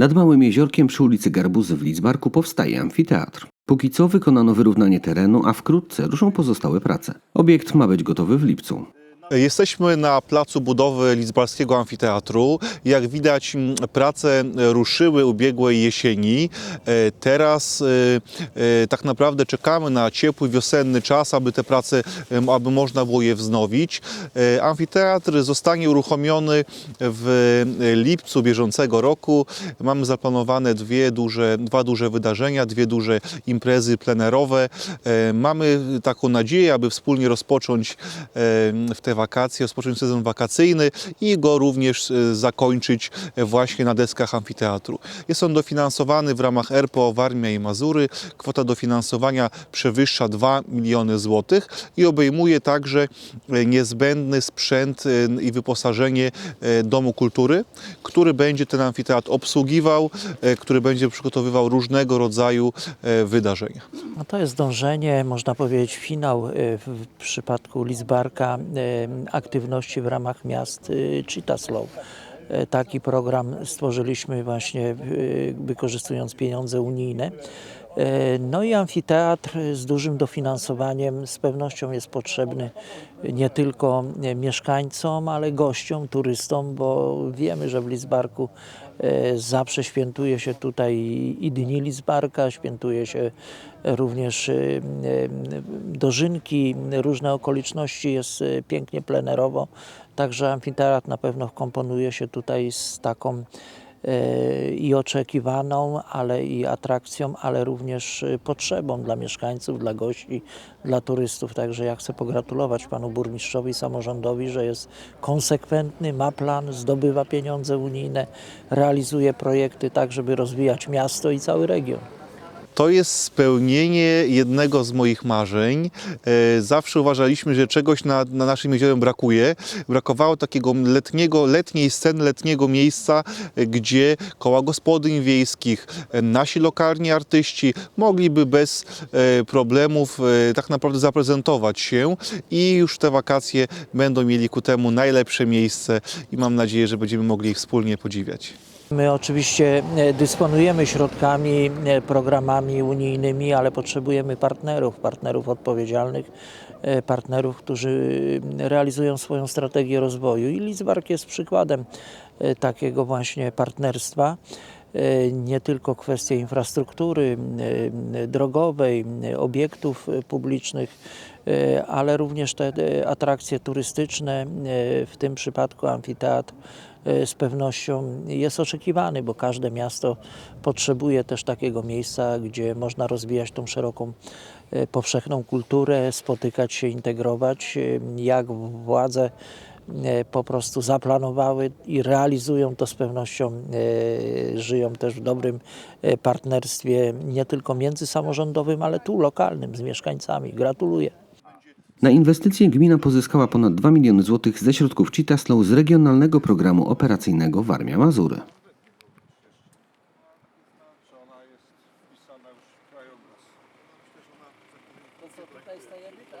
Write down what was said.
Nad Małym Jeziorkiem przy ulicy Garbuzy w Lidzbarku powstaje amfiteatr. Póki co wykonano wyrównanie terenu, a wkrótce ruszą pozostałe prace. Obiekt ma być gotowy w lipcu. Jesteśmy na placu budowy Lidzbarskiego Amfiteatru. Jak widać prace ruszyły ubiegłej jesieni. E, Teraz e, e, tak naprawdę czekamy na ciepły wiosenny czas, aby te prace, aby można było je wznowić. Amfiteatr zostanie uruchomiony w lipcu bieżącego roku. Mamy zaplanowane dwie duże, dwa duże wydarzenia, dwie duże imprezy plenerowe. Mamy taką nadzieję, aby wspólnie rozpocząć w te wakacje, rozpocząć sezon wakacyjny i go również e, zakończyć właśnie na deskach amfiteatru. Jest on dofinansowany w ramach ERPO Warmia i Mazury. Kwota dofinansowania przewyższa 2 miliony złotych i obejmuje także e, niezbędny sprzęt e, i wyposażenie e, Domu Kultury, który będzie ten amfiteatr obsługiwał, e, który będzie przygotowywał różnego rodzaju e, wydarzenia. No to jest dążenie, można powiedzieć, finał w przypadku Lidzbarka aktywności w ramach miast y, Cheetah Y, Taki program stworzyliśmy właśnie y, wykorzystując pieniądze unijne. Y, No i amfiteatr z dużym dofinansowaniem z pewnością jest potrzebny nie tylko mieszkańcom, ale gościom, turystom, bo wiemy, że w Lidzbarku e, zawsze świętuje się tutaj i Dni Lidzbarka, świętuje się również e, e, dożynki, różne okoliczności, jest e, pięknie plenerowo, także amfiteatr na pewno komponuje się tutaj z taką e, i oczekiwaną, ale i atrakcją, ale również e, potrzebą dla mieszkańców, dla gości, dla turystów. Także ja chcę pogratulować panu burmistrzowi, samorządowi, że jest konsekwentny, ma plan, zdobywa pieniądze unijne, realizuje projekty tak, żeby rozwijać miasto i cały region. To jest spełnienie jednego z moich marzeń. E, Zawsze uważaliśmy, że czegoś na, na naszym jeziorze brakuje. Brakowało takiego letniego, letniej sceny, letniego miejsca, e, gdzie koła gospodyń wiejskich, e, nasi lokalni artyści mogliby bez problemów tak naprawdę zaprezentować się i już te wakacje będą mieli ku temu najlepsze miejsce i mam nadzieję, że będziemy mogli ich wspólnie podziwiać. My oczywiście dysponujemy środkami, e, programami unijnymi, ale potrzebujemy partnerów, partnerów odpowiedzialnych, e, partnerów, którzy realizują swoją strategię rozwoju. I Lidzbark jest przykładem e, takiego właśnie partnerstwa. E, Nie tylko kwestie infrastruktury e, drogowej, obiektów e, publicznych, ale również te atrakcje turystyczne, w tym przypadku amfiteatr z pewnością jest oczekiwany, bo każde miasto potrzebuje też takiego miejsca, gdzie można rozwijać tą szeroką, powszechną kulturę, spotykać się, integrować. Jak władze E, po prostu zaplanowały i realizują to z pewnością, e, żyją też w dobrym e, partnerstwie nie tylko między samorządowym, ale tu lokalnym z mieszkańcami. Gratuluję. Na inwestycje gmina pozyskała ponad 2 miliony złotych ze środków Citaslow z regionalnego programu operacyjnego Warmia Mazury. To jest tajemnica.